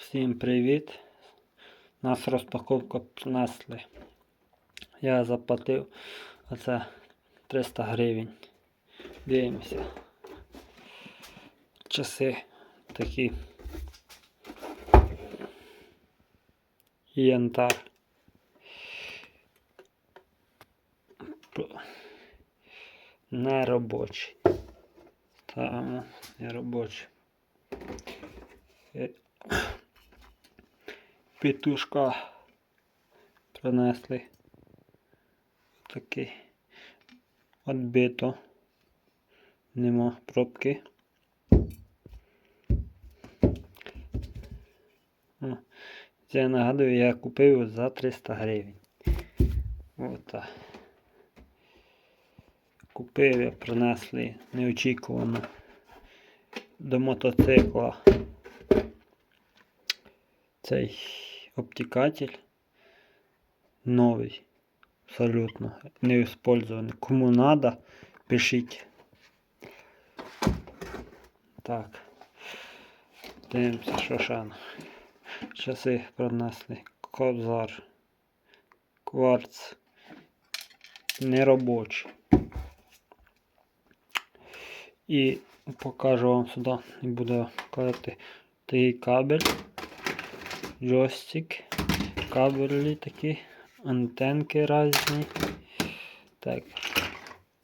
Всім привіт! Нас розпаковка принесли. Я заплатив оце 300 гривень. Дивимося. Часи такі. Янтар. Не робочий. Ставимо не робочий. Е, Петушка принесли. Такий. Отбито. Нема пробки. Це я нагадую, я купив за 300 гривень. Ота. Купив, принесли неочікувано до мотоцикла цей обтікатель новий. Абсолютно не использований. Кому надо, пишіть. Так. Дивимося, що ще. Часи принесли. Кобзар. Кварц. Неробочий. І покажу вам сюди і буду казати такий кабель, Джойстик, кабелі такі, антенки різні. Так,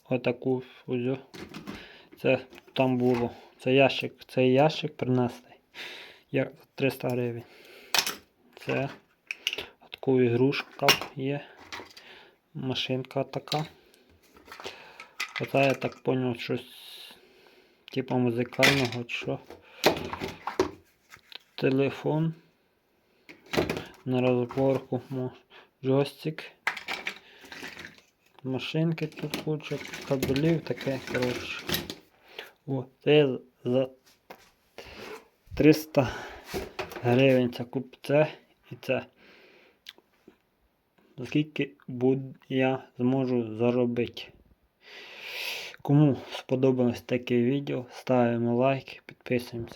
отаку ось. Це там було. Це ящик, цей ящик принесли. Як 300 гривень. Це таку ігрушка є. Машинка така. Оце я так поняв, щось типу музикального чи що. Телефон. На розборку джойстик. Машинки тут куча, кабелів таке, коротше. О, це за 300 гривень це куп це і це. Скільки я зможу заробити. Кому сподобалось таке відео, ставимо лайк, підписуємося